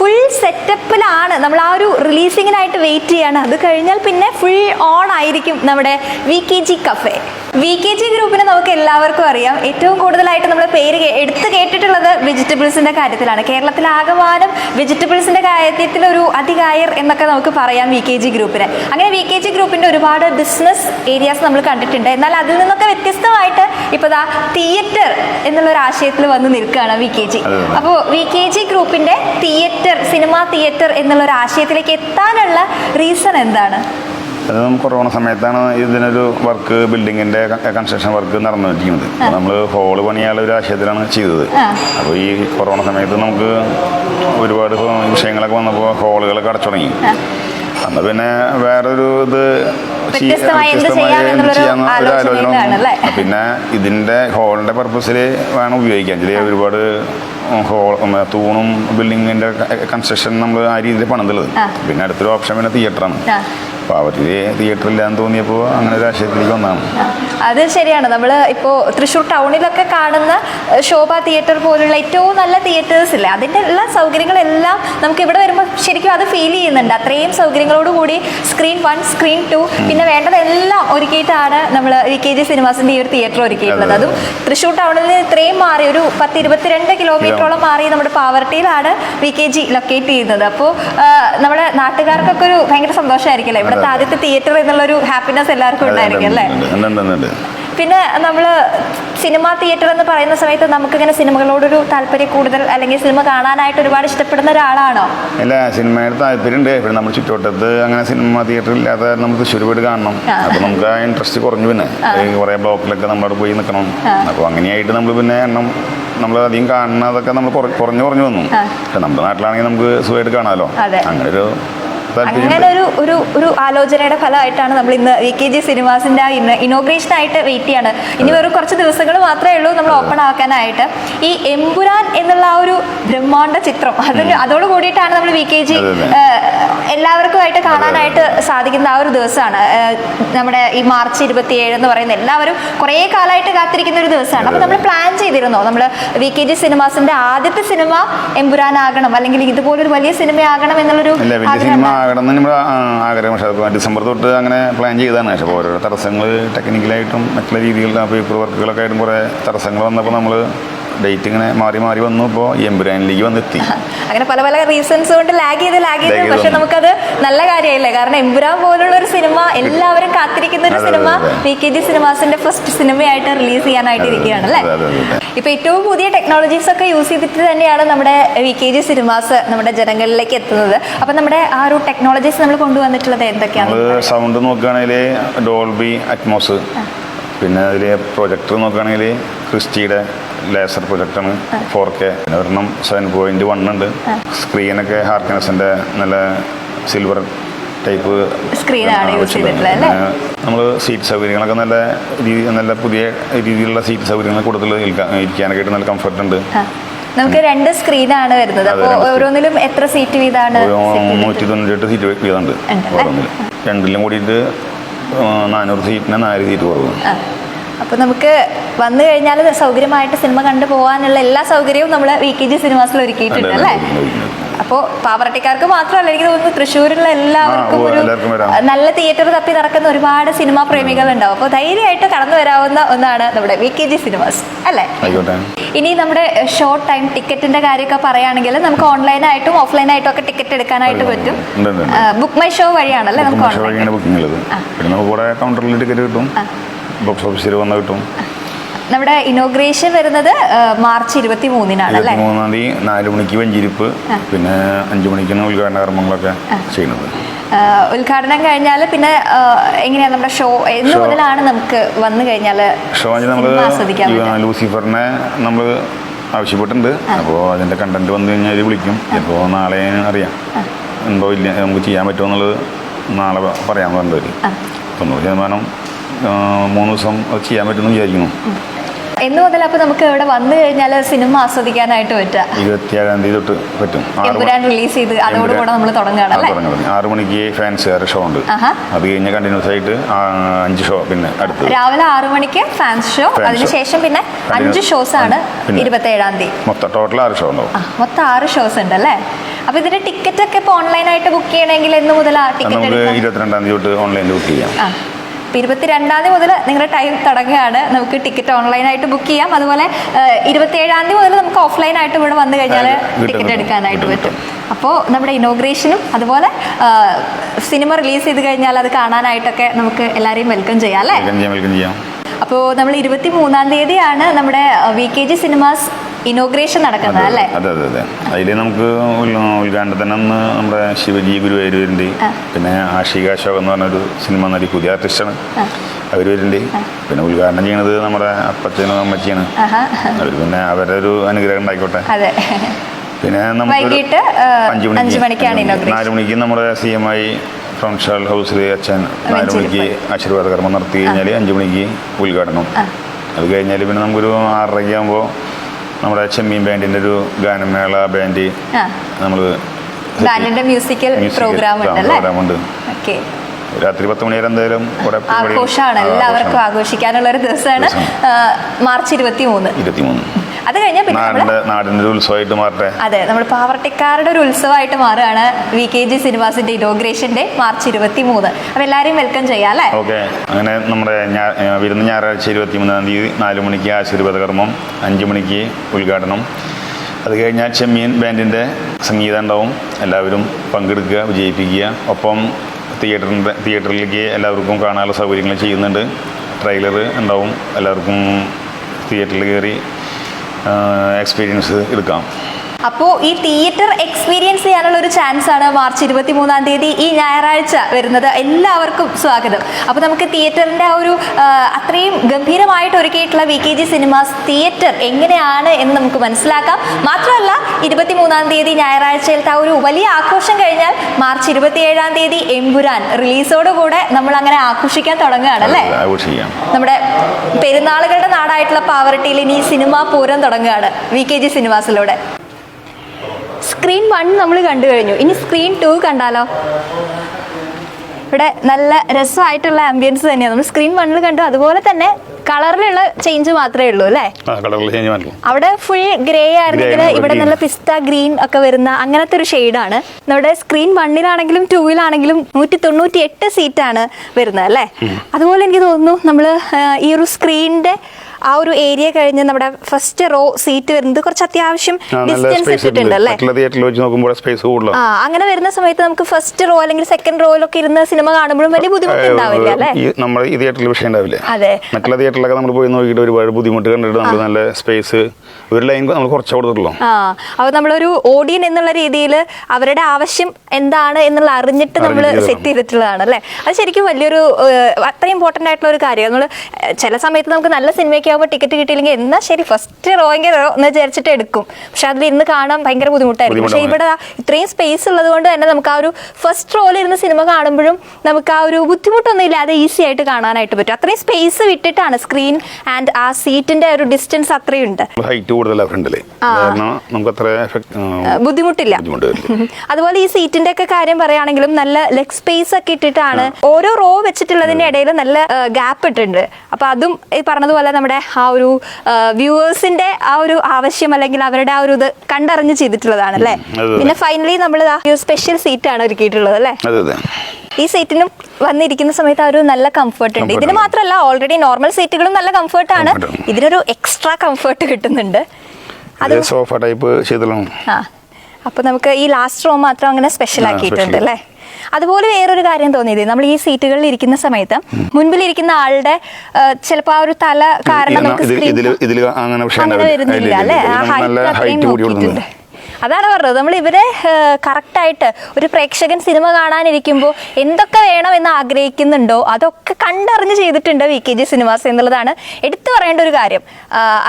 ഫുൾ സെറ്റപ്പിലാണ് നമ്മൾ ആ ഒരു റിലീസിങ്ങിനായിട്ട് വെയിറ്റ് ചെയ്യാണ്. അത് കഴിഞ്ഞാൽ പിന്നെ ഫുൾ ഓൺ ആയിരിക്കും നമ്മുടെ V K G cafe V K G ഗ്രൂപ്പിനെ നമുക്ക് എല്ലാവർക്കും അറിയാം. ഏറ്റവും കൂടുതലായിട്ട് നമ്മൾ പേര് എടുത്തു കേട്ടിട്ടുള്ളത് വെജിറ്റബിൾസിന്റെ കാര്യത്തിലാണ്. കേരളത്തിലാകമാനം വെജിറ്റബിൾസിന്റെ കാര്യത്തിൽ ഒരു അതികായർ എന്നൊക്കെ നമുക്ക് പറയാം വി കെ ജി ഗ്രൂപ്പിനെ അങ്ങനെ വി കെ ജി ഗ്രൂപ്പിന്റെ ഒരുപാട് ബിസിനസ് ഏരിയാസ് നമ്മൾ കണ്ടിട്ടുണ്ട്. എന്നാൽ അതിൽ നിന്നൊക്കെ വ്യത്യസ്തമായിട്ട് ഇപ്പോൾ ദാ തിയേറ്റർ എന്നുള്ള ഒരു ആശയത്തിൽ വന്ന് നിൽക്കുകയാണ് വി കെ ജി അപ്പോൾ വി കെ ജി ഗ്രൂപ്പിന്റെ തിയേറ്റർ സിനിമാ തിയേറ്റർ എന്നുള്ള ഒരു ആശയത്തിലേക്ക് എത്താനുള്ള റീസൺ എന്താണ്? അതും കൊറോണ സമയത്താണ് ഇതിനൊരു വർക്ക് ബിൽഡിങ്ങിന്റെ കൺസ്ട്രക്ഷൻ വർക്ക് നടന്നുകൊണ്ടിരിക്കുന്നത്. നമ്മൾ ഹോൾ പണിയാനുള്ള ഒരു ആശയത്തിലാണ് ചെയ്തത്. അപ്പോൾ ഈ കൊറോണ സമയത്ത് നമുക്ക് ഒരുപാട് വിഷയങ്ങളൊക്കെ വന്നപ്പോൾ ഹോളുകളൊക്കെ അടച്ചു തുടങ്ങി അന്ന് പിന്നെ വേറൊരു ഇത് വ്യത്യസ്തമായി എന്ത് ആലോചനയിലാണ് അല്ലേ? പിന്നെ ഇതിന്റെ ഹോളിന്റെ പർപ്പസിൽ വേണം ഉപയോഗിക്കാൻ. ഇതിൽ ഒരുപാട് ഹോൾ തൂണും ബിൽഡിങ്ങിന്റെ കൺസ്ട്രക്ഷൻ നമ്മൾ ആ രീതിയിൽ പണിതുള്ളത്. പിന്നെ അടുത്തൊരു ഓപ്ഷൻ പിന്നെ തിയേറ്ററാണ്. അപ്പോൾ അവർ തോന്നിയപ്പോൾ അങ്ങനെ ഒരു ആശയത്തിലേക്ക് വന്നതാണ്. അത് ശരിയാണ്. നമ്മൾ ഇപ്പോൾ തൃശ്ശൂർ ടൗണിലൊക്കെ കാണുന്ന ശോഭ തിയേറ്റർ പോലുള്ള ഏറ്റവും നല്ല തിയേറ്റേഴ്സ് ഇല്ലേ? അതിന്റെ എല്ലാ സൗകര്യങ്ങളെല്ലാം നമുക്ക് ഇവിടെ വരുമ്പോൾ ശരിക്കും അത് ഫീൽ ചെയ്യുന്നുണ്ട്. അത്രയും സൗകര്യങ്ങളോട് കൂടി സ്ക്രീൻ വൺ സ്ക്രീൻ ടു പിന്നെ വേണ്ടതെല്ലാം ഒരുക്കിയിട്ടാണ് നമ്മൾ വി കെ ജി സിനിമാസിന്റെ ഈ ഒരു തിയേറ്റർ ഒരുക്കിയിട്ടുള്ളത്. അതും തൃശ്ശൂർ ടൗണിൽ നിന്ന് ഇത്രയും മാറി ഒരു പത്ത് ഇരുപത്തിരണ്ട് കിലോമീറ്ററോളം മാറി നമ്മുടെ പാവർട്ടിയിലാണ് വി കെ ജി ലൊക്കേറ്റ് ചെയ്യുന്നത്. അപ്പോൾ നമ്മുടെ നാട്ടുകാർക്കൊക്കെ ഒരു ഭയങ്കര സന്തോഷമായിരിക്കില്ലേ ഇവിടുത്തെ ആദ്യത്തെ തിയേറ്റർ എന്നുള്ളൊരു ഹാപ്പിനെസ് എല്ലാവർക്കും ഉണ്ടായിരിക്കും അല്ലേ. പിന്നെ നമ്മൾ സിനിമ തിയേറ്റർ എന്ന് പറയുന്ന സമയത്ത് നമുക്കിങ്ങനെ സിനിമകളോടൊരു താല്പര്യം കൂടുതൽ അല്ലെങ്കിൽ സിനിമ കാണാനായിട്ട് ഒരുപാട് ഇഷ്ടപ്പെടുന്ന ഒരാളാണോ? അല്ല സിനിമയുടെ താല്പര്യമുണ്ട്. പിന്നെ നമ്മുടെ ചുറ്റുവട്ടത്ത് അങ്ങനെ സിനിമ തിയേറ്റർ ഇല്ലാത്ത നമ്മൾ തൃശ്ശൂർ പോയിട്ട് കാണണം. അപ്പൊ അപ്പോൾ നമുക്ക് ആ ഇൻട്രസ്റ്റ് കുറഞ്ഞു പിന്നെ. കുറെ ബ്ലോക്കിലൊക്കെ നമ്മളവിടെ പോയി നിൽക്കണം. അപ്പൊ അപ്പോൾ അങ്ങനെയായിട്ട് നമ്മൾ പിന്നെ എണ്ണം നമ്മൾ അധികം കാണുന്നതൊക്കെ നമ്മൾ കുറ- കുറഞ്ഞു കുറഞ്ഞു വന്നു. നമ്മുടെ നാട്ടിലാണെങ്കിൽ നമുക്ക് സുഖമായിട്ട് കാണാമല്ലോ. അങ്ങനെ ഒരു അങ്ങനെ ഒരു ഒരു ഒരു ആലോചനയുടെ ഫലമായിട്ടാണ് നമ്മൾ ഇന്ന് വി കെ ജി സിനിമാസിന്റെ ഇനോഗ്രേഷൻ ആയിട്ട് വെയിറ്റ് ചെയ്യാണ്. ഇനി വെറും കുറച്ച് ദിവസങ്ങൾ മാത്രമേ ഉള്ളൂ നമ്മൾ ഓപ്പൺ ആക്കാനായിട്ട്. ഈ എമ്പുരാൻ എന്നുള്ള ആ ഒരു ബ്രഹ്മാണ്ഡ ചിത്രം അതിന് അതോട് കൂടിയിട്ടാണ് നമ്മൾ വി കെ ജി അതെ, എല്ലാവർക്കുമായിട്ട് കാണാനായിട്ട് സാധിക്കുന്ന ആ ഒരു ദിവസമാണ്. നമ്മുടെ ഈ മാർച്ച് ഇരുപത്തിയേഴ് എന്ന് പറയുന്ന എല്ലാവരും കുറേ കാലമായിട്ട് കാത്തിരിക്കുന്ന ഒരു ദിവസമാണ്. അപ്പോൾ നമ്മൾ പ്ലാൻ ചെയ്തിരുന്നോ? നമ്മൾ വി കെ ജി സിനിമാസിന്റെ ആദ്യത്തെ സിനിമ എമ്പുരാനാകണം അല്ലെങ്കിൽ ഇതുപോലൊരു വലിയ സിനിമയാകണം എന്നുള്ളൊരു സിനിമ? ആകണം എന്ന് നമ്മുടെ ആ, ആഗ്രഹം. പക്ഷേ ഡിസംബർ തൊട്ട് അങ്ങനെ പ്ലാൻ ചെയ്താണ് പക്ഷേ ഓരോ തടസ്സങ്ങൾ ടെക്നിക്കലായിട്ടും മറ്റുള്ള രീതിയിലുള്ള പേപ്പർ വർക്കുകളൊക്കെ ആയിട്ടും കുറേ തടസ്സങ്ങൾ വന്നപ്പോൾ നമ്മൾ ഡേറ്റ് ഇങ്ങനെ മാറി മാറി വന്നു ഇപ്പോ എംബുരാനിലേക്ക് വന്നെത്തി. *laughs* അങ്ങനെ പല പല റീസൺസ് കൊണ്ട് ലാഗ് ചെയ്ത് ലാഗ് ചെയ്ത്. പക്ഷെ. നമുക്കത് നല്ല കാര്യമല്ലേ കാരണം എംബ്രാൻ പോലുള്ള ഒരു സിനിമ *laughs* എല്ലാവരും കാത്തിരിക്കുന്ന ഒരു സിനിമ. വി കെ ജി സിനിമാസിന്റെ ഫസ്റ്റ് സിനിമയായിട്ട് റിലീസ് ചെയ്യാനായിട്ട് ഇരിക്കുകയാണ് അല്ലേ. ഇപ്പൊ ഏറ്റവും പുതിയ ടെക്നോളജീസ് ഒക്കെ യൂസ് ചെയ്തിട്ട് തന്നെയാണ് നമ്മുടെ വി കെ ജി സിനിമാസ് നമ്മുടെ ജനങ്ങളിലേക്ക് എത്തുന്നത്. അപ്പൊ നമ്മുടെ ആ ഒരു ടെക്നോളജീസ് നമ്മൾ കൊണ്ടുവന്നിട്ടുള്ളത് എന്തൊക്കെയാണ്? സൗണ്ട് നോക്കുകയാണെങ്കിൽ ഡോൾബി അറ്റ്മോസ് പിന്നെ അതിലെ പ്രൊജക്ടർ നോക്കുകയാണെങ്കിൽ ക്രിസ്റ്റിയുടെ ലേസർ പ്രൊജക്ടറാണ് ഫോർ കെ ഒരെണ്ണം സെവൻ പോയിന്റ് വൺ ഉണ്ട്. സ്ക്രീനൊക്കെ ഹാർക്കനസിന്റെ നല്ല സിൽവർ ടൈപ്പ് സ്ക്രീനാണ് യൂസ് ചെയ്തിട്ടുള്ളത് നമ്മൾ സീറ്റ് സൗകര്യങ്ങളൊക്കെ നല്ല രീതി നല്ല പുതിയ രീതിയിലുള്ള സീറ്റ് സൗകര്യങ്ങൾ കൂടുതൽ ഇരിക്കാനൊക്കെ നല്ല കംഫർട്ട് ഉണ്ട്. നമുക്ക് രണ്ട് സ്ക്രീനാണ് വരുന്നത്. അപ്പോൾ ഓരോന്നിലും എത്ര സീറ്റ് വീതാണ് നൂറ്റി തൊണ്ണൂറ്റി സീറ്റ് വീതമുണ്ട് രണ്ടിലും കൂടിയിട്ട് നാനൂറ് സീറ്റിന് നാല് സീറ്റ് കുറവ്. ആ. അപ്പൊ നമുക്ക് വന്നു കഴിഞ്ഞാൽ സൗകര്യമായിട്ട് സിനിമ കണ്ടു പോകാനുള്ള എല്ലാ സൗകര്യവും നമ്മൾ വി കെ ജി സിനിമാസിൽ ഒരുക്കിയിട്ടുണ്ട് അല്ലേ? അപ്പോൾ പാവറട്ടിക്കാർക്ക് മാത്രമല്ല എനിക്ക് തോന്നുന്നു തൃശ്ശൂരിലുള്ള എല്ലാവർക്കും ഒരു നല്ല തിയേറ്റർ തപ്പി നടക്കുന്ന ഒരുപാട് സിനിമാ പ്രേമികൾ ഉണ്ടാവും അപ്പോൾ ധൈര്യമായിട്ട് കടന്നു വരാവുന്ന ഒന്നാണ് നമ്മുടെ വി കെ ജി സിനിമാസ് അല്ലേ? ഇനി നമ്മുടെ ഷോർട്ട് ടൈം ടിക്കറ്റിന്റെ കാര്യമൊക്കെ പറയുകയാണെങ്കിൽ നമുക്ക് ഓൺലൈനായിട്ടും ഓഫ്ലൈനായിട്ടും ഒക്കെ ടിക്കറ്റ് എടുക്കാനായിട്ട് പറ്റും. ബുക്ക് മൈ ഷോ വഴിയാണല്ലേ നമുക്ക് ഓൺലൈൻ ബുക്കിംഗ് പിന്നെ നമുക്ക് കൗണ്ടറിൽ ടിക്കറ്റ് കിട്ടും. ബോക്സ് ഓഫീസിൽ വന്ന് കിട്ടും. നമ്മുടെ ഇനോഗ്രേഷൻ വരുന്നത് മാർച്ച് ഇരുപത്തി മൂന്നിനാണ് അല്ലേ? ഇരുപത്തി മൂന്നാം തീയതി നാല് മണിക്ക് വെഞ്ചിരിപ്പ് പിന്നെ അഞ്ചു മണിക്കാണ് ഉദ്ഘാടന കർമ്മങ്ങളൊക്കെ ചെയ്യുന്നത്. ഉദ്ഘാടനം കഴിഞ്ഞാൽ പിന്നെ എങ്ങനെയാണ് എങ്ങനെയാ നമ്മുടെ ഷോ എന്ന് മുതലാണ് നമുക്ക് വന്നു കഴിഞ്ഞാൽ ഷോ നമ്മൾ? ലൂസിഫറിനെ നമ്മൾ ആവശ്യപ്പെട്ടിട്ടുണ്ട്. അപ്പോൾ അതിന്റെ കണ്ടന്റ് വന്നു കഴിഞ്ഞാൽ വിളിക്കും. ഇപ്പോൾ നാളെ അറിയാം. ഉണ്ടോ ഇല്ല നമുക്ക് ചെയ്യാൻ പറ്റുമോ എന്നുള്ളത് നാളെ പറയാൻ വരും തൊണ്ണൂറ് ശതമാനം മൂന്ന് ദിവസം ചെയ്യാൻ പറ്റുമെന്ന് വിചാരിക്കുന്നു. എന്ന് മുതൽ അപ്പൊ നമുക്ക് ഇവിടെ വന്നു കഴിഞ്ഞാൽ സിനിമ ആസ്വദിക്കാനായിട്ട് പറ്റുക. ഇരുപത്തിയേഴാം തീയതി തൊട്ട് പറ്റും. എമ്പുരാൻ റിലീസ് ചെയ്ത് അതോട് അതോടുകൂടെ നമ്മൾ തുടങ്ങുകയാണ് ആറു അല്ലേ ഫാൻസ് വേറെ മണിക്ക് ഷോ ഉണ്ട്. അത് കഴിഞ്ഞ് കണ്ടിന്യൂസ് ആയിട്ട് അഞ്ച് ഷോ പിന്നെ അടുത്ത് രാവിലെ ആറു മണിക്ക് ഫാൻസ് ഷോ. അതിനുശേഷം പിന്നെ അഞ്ച് ഷോസ് ആണ് ഇരുപത്തിയേഴാം തീയതി. മൊത്തം ടോട്ടൽ ആറ് ഷോ ഉണ്ടാവും. ആ, മൊത്തം ആറ് ഷോസ് ഉണ്ട് അല്ലേ? അപ്പൊ ഇതിന്റെ ടിക്കറ്റ് ഒക്കെ ഇപ്പൊ ഓൺലൈനായിട്ട് ബുക്ക് ചെയ്യണമെങ്കിൽ എന്ന് മുതലാ അത് ടിക്കറ്റ് ഇരുപത്തിരണ്ടാം തീയതി തൊട്ട് ഓൺലൈനിൽ ബുക്ക് ചെയ്യാം. ഇപ്പൊ ഇരുപത്തിരണ്ടാം തീയതി മുതൽ നിങ്ങളുടെ ടൈം തുടങ്ങുകയാണ്. നമുക്ക് ടിക്കറ്റ് ഓൺലൈനായിട്ട് ബുക്ക് ചെയ്യാം. അതുപോലെ ഇരുപത്തി ഏഴാം തീയതി മുതൽ നമുക്ക് ഓഫ്ലൈനായിട്ട് ഇവിടെ വന്നു കഴിഞ്ഞാൽ ടിക്കറ്റ് എടുക്കാനായിട്ട് പറ്റും. അപ്പോൾ നമ്മുടെ ഇനോഗ്രേഷനും അതുപോലെ സിനിമ റിലീസ് ചെയ്ത് കഴിഞ്ഞാൽ അത് കാണാനായിട്ടൊക്കെ നമുക്ക് എല്ലാവരെയും വെൽക്കം ചെയ്യാം അല്ലേ? വെൽക്കം ചെയ്യാം അപ്പോൾ നമ്മൾ ഇരുപത്തി മൂന്നാം തീയതിയാണ് നമ്മുടെ V K G cinemas inauguration നടക്കുന്നത് അല്ലേ? അതെ അതെ അതെ. അതിൽ നമുക്ക് ഉദ്ഘാടനത്തിന് അന്ന് നമ്മുടെ ശിവജി ഗുരുവായൂരിന്റെ പിന്നെ ആഷിക അശോക് എന്ന് പറഞ്ഞൊരു സിനിമ നടി പുതിയ ആർട്ടിസ്റ്റാണ്. അവർ വരുന്നുണ്ട്. പിന്നെ ഉദ്ഘാടനം ചെയ്യണത് നമ്മുടെ അപ്പച്ചനും അമ്മച്ചിയാണ്. അവർ പിന്നെ അവരുടെ ഒരു അനുഗ്രഹം ഉണ്ടായിക്കോട്ടെ. അതെ. പിന്നെ നമുക്ക് അഞ്ചു മണിക്കാണ്. നാല് മണിക്ക് നമ്മുടെ സി എം ഐ ഫൗൺഷാൽ ഹൗസിൽ അച്ഛൻ നാല് മണിക്ക് ആശീർവാദ കർമ്മം നടത്തി കഴിഞ്ഞാൽ അഞ്ചു മണിക്ക് ഉദ്ഘാടനം. അത് കഴിഞ്ഞാൽ പിന്നെ നമുക്കൊരു ആറരയ്ക്ക് ആകുമ്പോൾ നമ്മുടെ ചെമ്മീൻ ബാൻഡിന്റെ ഒരു ഗാനമേള ബാൻഡ് നമ്മൾ ബാൻഡിന്റെ മ്യൂസിക്കൽ പ്രോഗ്രാം ഉണ്ട് അല്ലേ പ്രോഗ്രാമുണ്ട് ഓക്കെ രാത്രി പത്ത് മണി വരെ എന്തായാലും ആഘോഷമാണ്. എല്ലാവർക്കും. ആഘോഷിക്കാനുള്ള ഒരു ദിവസമാണ് മാർച്ച് ഇരുപത്തി മൂന്ന് ഇരുപത്തിമൂന്ന്. അത് കഴിഞ്ഞാൽ പിന്നെ ഉത്സവമായിട്ട് മാറട്ടെ. അതെ നമ്മൾ പാവർട്ടിക്കാരുടെ ഒരു ഉത്സവമായിട്ട് മാറുകയാണ് വി കെ ജി സിനിമാസിന്റെ ഇനോഗ്രേഷൻ ഡേ മാർച്ച് ഇരുപത്തി മൂന്ന് അപ്പൊ എല്ലാരെയും വെൽക്കം ചെയ്യാം അല്ലേ? ഓക്കെ. അങ്ങനെ നമ്മുടെ വരുന്ന ഞായറാഴ്ച ഇരുപത്തി മൂന്നാം തീയതി നാല് മണിക്ക് ആശീർവാദ കർമ്മം അഞ്ചു മണിക്ക് ഉദ്ഘാടനം. അത് കഴിഞ്ഞാൽ ചെമ്മീൻ ബാൻഡിന്റെ സംഗീതം ഉണ്ടാവും എല്ലാവരും പങ്കെടുക്കുക വിജയിപ്പിക്കുക. ഒപ്പം തിയേറ്ററിന്റെ തിയേറ്ററിലേക്ക് എല്ലാവർക്കും കാണാനുള്ള സൗകര്യങ്ങൾ ചെയ്യുന്നുണ്ട്. ട്രെയിലർ ഉണ്ടാവും. എല്ലാവർക്കും തിയേറ്ററിൽ കയറി എക്സ്പീരിയൻസ് എടുക്കാം. അപ്പോൾ ഈ തിയേറ്റർ എക്സ്പീരിയൻസ് ചെയ്യാനുള്ള ഒരു ചാൻസ് ആണ് മാർച്ച് ഇരുപത്തി മൂന്നാം തീയതി ഈ ഞായറാഴ്ച വരുന്നത്. എല്ലാവർക്കും സ്വാഗതം. അപ്പോൾ നമുക്ക് തിയേറ്ററിന്റെ ആ ഒരു അത്രയും ഗംഭീരമായിട്ട് ഒരുക്കിയിട്ടുള്ള V K G cinemas theatre എങ്ങനെയാണ് എന്ന് നമുക്ക് മനസ്സിലാക്കാം. മാത്രമല്ല ഇരുപത്തി മൂന്നാം തീയതി ഞായറാഴ്ചയിലത്തെ ആ ഒരു വലിയ ആഘോഷം കഴിഞ്ഞാൽ മാർച്ച് ഇരുപത്തിയേഴാം തീയതി എമ്പുരാൻ. റിലീസോടുകൂടെ നമ്മൾ അങ്ങനെ ആഘോഷിക്കാൻ തുടങ്ങുകയാണ് അല്ലേ? നമ്മുടെ പെരുന്നാളുകളുടെ നാടായിട്ടുള്ള പാവറട്ടിയിൽ ഇനി സിനിമ പൂരം തുടങ്ങുകയാണ് വി കെ ജി സിനിമാസിലൂടെ സ്ക്രീൻ വൺ നമ്മൾ കണ്ടു കഴിഞ്ഞു. ഇനി സ്ക്രീൻ ടു കണ്ടാലോ? ഇവിടെ നല്ല രസമായിട്ടുള്ള ആംബിയൻസ് തന്നെയാണ്. നമ്മൾ സ്ക്രീൻ വണ്ണിൽ കണ്ടു. അതുപോലെ തന്നെ കളറിലുള്ള ചേഞ്ച് മാത്രമേ ഉള്ളൂ അല്ലേ? അവിടെ ഫുൾ ഗ്രേ ആയിരുന്നെങ്കിൽ ഇവിടെ നല്ല പിസ്ത ഗ്രീൻ ഒക്കെ വരുന്ന അങ്ങനത്തെ ഒരു ഷെയ്ഡാണ് നമ്മുടെ സ്ക്രീൻ വണ്ണിലാണെങ്കിലും ടൂവിലാണെങ്കിലും നൂറ്റി തൊണ്ണൂറ്റി എട്ട് സീറ്റാണ് വരുന്നത് അല്ലേ? അതുപോലെ എനിക്ക് തോന്നുന്നു നമ്മൾ ഈ ഒരു സ്ക്രീനിന്റെ ആ ഒരു ഏരിയ കഴിഞ്ഞ് നമ്മുടെ ഫസ്റ്റ് റോ സീറ്റ് വരുന്നത് കുറച്ച് അത്യാവശ്യം ഡിസ്റ്റൻസ് ഇട്ടിട്ടുണ്ട് അല്ലേ? മറ്റുള്ള തിയേറ്ററിൽ വെച്ച് നോക്കുമ്പോൾ സ്പേസ് കൂടുതലാണ് ആ അങ്ങനെ വരുന്ന സമയത്ത് നമുക്ക് ഫസ്റ്റ് റോ അല്ലെങ്കിൽ സെക്കൻഡ് റോയിലൊക്കെ ഇരുന്ന് സിനിമ കാണുമ്പോഴും വലിയ ബുദ്ധിമുട്ടുണ്ടാവില്ല അല്ലേ? നമ്മൾ നമ്മുടെ ഈ തിയേറ്ററിൽ വിഷയം ഉണ്ടാവില്ല. അതെ. മറ്റുള്ള തിയേറ്ററിലൊക്കെ നമ്മൾ പോയി നോക്കിയിട്ട് ഒരുപാട് ബുദ്ധിമുട്ട് കണ്ടിട്ട് നമ്മൾ നല്ല സ്പേസ് ഒരു ലൈൻ നമ്മൾ കുറച്ച് കൊടുത്തിട്ടുള്ളൂ. ആ അപ്പോൾ നമ്മളൊരു ഓഡിയൻ എന്നുള്ള രീതിയിൽ അവരുടെ ആവശ്യം എന്താണ് എന്നുള്ള അറിഞ്ഞിട്ട് നമ്മൾ സെറ്റ് ചെയ്തിട്ടുള്ളതാണ് അല്ലേ? അത് ശരിക്കും വലിയൊരു അത്ര ഇമ്പോർട്ടന്റ് ഇമ്പോർട്ടന്റ് ആയിട്ടുള്ള ഒരു കാര്യം നമ്മൾ ചില സമയത്ത് നമുക്ക് നല്ല സിനിമയ്ക്ക് ആകുമ്പോൾ ടിക്കറ്റ് കിട്ടിയില്ലെങ്കിൽ എന്നാ ശരി ഫസ്റ്റ് റോയെങ്കിൽ റോ എന്ന് വിചാരിച്ചിട്ട് എടുക്കും. പക്ഷെ അതിൽ ഇന്ന് കാണാൻ ഭയങ്കര ബുദ്ധിമുട്ടായിരിക്കും. പക്ഷേ ഇവിടെ ഇത്രയും സ്പേസ് ഉള്ളത് കൊണ്ട് തന്നെ നമുക്ക് ആ ഒരു ഫസ്റ്റ് റോയിൽ ഇരുന്ന് സിനിമ കാണുമ്പോഴും നമുക്ക് ആ ഒരു ബുദ്ധിമുട്ടൊന്നും ഇല്ലാതെ ഈസി ആയിട്ട് കാണാനായിട്ട് പറ്റും. അത്രയും സ്പേസ് വിട്ടിട്ടാണ് സ്ക്രീൻ ആൻഡ് ആ സീറ്റിന്റെ ഒരു ഡിസ്റ്റൻസ് അത്രയും ഉണ്ട് ഹൈറ്റ് കൂടുതലാണ് ഫ്രണ്ടിൽ കാരണം നമുക്ക് അത്ര ബുദ്ധിമുട്ടില്ല. *laughs* അതുപോലെ ഈ സീറ്റിന്റെ ഒക്കെ കാര്യം പറയുകയാണെങ്കിലും നല്ല ലെഗ് സ്പേസ് ഒക്കെ ഇട്ടിട്ടാണ് ഓരോ റോ വെച്ചിട്ടുള്ളതിന്റെ ഇടയിൽ നല്ല ഗ്യാപ്പ് ഇട്ടിട്ടുണ്ട്. അപ്പൊ അതും ഈ പറഞ്ഞതുപോലെ നമ്മുടെ ആ ഒരു വ്യൂവേഴ്സിന്റെ ആ ഒരു ആവശ്യം അല്ലെങ്കിൽ അവരുടെ ആ ഒരു ഇത് കണ്ടറിഞ്ഞ് ചെയ്തിട്ടുള്ളതാണ് അല്ലേ. പിന്നെ ഫൈനലി നമ്മൾ ഒരു സ്പെഷ്യൽ ആണ് ഒരുക്കിയിട്ടുള്ളത് അല്ലേ? ഈ സീറ്റിനും വന്നിരിക്കുന്ന സമയത്ത് ആ ഒരു നല്ല കംഫർട്ട് ഉണ്ട്. ഇതിന്. മാത്രമല്ല ഓൾറെഡി നോർമൽ സീറ്റുകളും നല്ല കംഫർട്ടാണ് ആണ്. ഇതിനൊരു എക്സ്ട്രാ കംഫർട്ട് കിട്ടുന്നുണ്ട്. അത് സോഫ ടൈപ്പ് ആ അപ്പൊ നമുക്ക് ഈ ലാസ്റ്റ് റോ മാത്രം അങ്ങനെ സ്പെഷ്യൽ ആക്കിയിട്ടുണ്ട് അല്ലേ? അതുപോലെ വേറൊരു കാര്യം തോന്നിയത്. നമ്മൾ ഈ സീറ്റുകളിൽ ഇരിക്കുന്ന സമയത്ത് മുൻപിൽ ഇരിക്കുന്ന ആളുടെ ചിലപ്പോൾ ആ ഒരു തല കാരണം നമുക്ക് അങ്ങനെ വരുന്നില്ല അല്ലേ? ആ ഹൈറ്റ് അത്രയും നോക്കിയിട്ടുണ്ട്. അതാണ് പറഞ്ഞത്. നമ്മൾ ഇവരെ കറക്റ്റായിട്ട് ഒരു പ്രേക്ഷകൻ സിനിമ കാണാനിരിക്കുമ്പോൾ എന്തൊക്കെ വേണം എന്ന് ആഗ്രഹിക്കുന്നുണ്ടോ അതൊക്കെ കണ്ടറിഞ്ഞ് ചെയ്തിട്ടുണ്ട് വി കെ ജി സിനിമാസ് എന്നുള്ളതാണ് എടുത്തു പറയേണ്ട ഒരു കാര്യം.